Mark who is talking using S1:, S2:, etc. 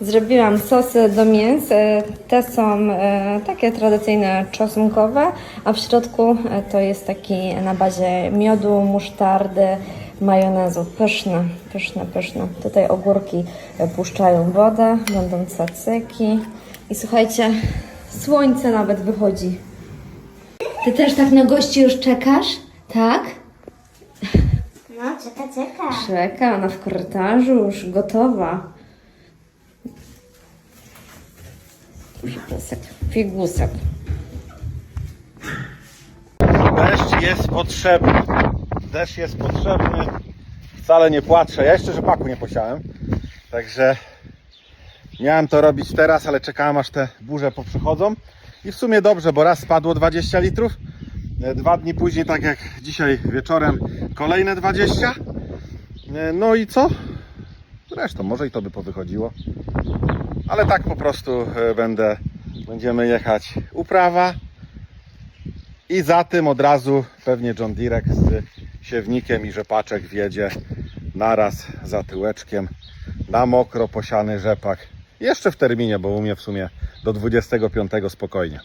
S1: Zrobiłam sosy do mięs. E, Te są e, takie tradycyjne czosnkowe, a w środku e, to jest taki na bazie miodu, musztardy, majonezu. Pyszne, pyszne, pyszne. Tutaj ogórki puszczają wodę, będą cacyki. I słuchajcie, słońce nawet wychodzi. Ty też tak na gości już czekasz? Tak?
S2: No, czeka, czeka.
S1: Czeka, ona w korytarzu już gotowa. Figusek, figusek.
S3: Deszcz jest potrzebny. Deszcz jest potrzebny. Wcale nie płaczę. Ja jeszcze rzepaku nie posiałem. Także miałem to robić teraz, ale czekałem aż te burze poprzychodzą. I w sumie dobrze, bo raz spadło 20 litrów. e, Dwa dni później, tak jak dzisiaj wieczorem, kolejne 20. E, No i co? Zresztą może i to by powychodziło. Ale tak po prostu e, będę, będziemy jechać uprawa. I za tym od razu pewnie John Direk z siewnikiem i rzepaczek wjedzie naraz za tyłeczkiem na mokro posiany rzepak. Jeszcze w terminie, bo u mnie w sumie do 25 spokojnie.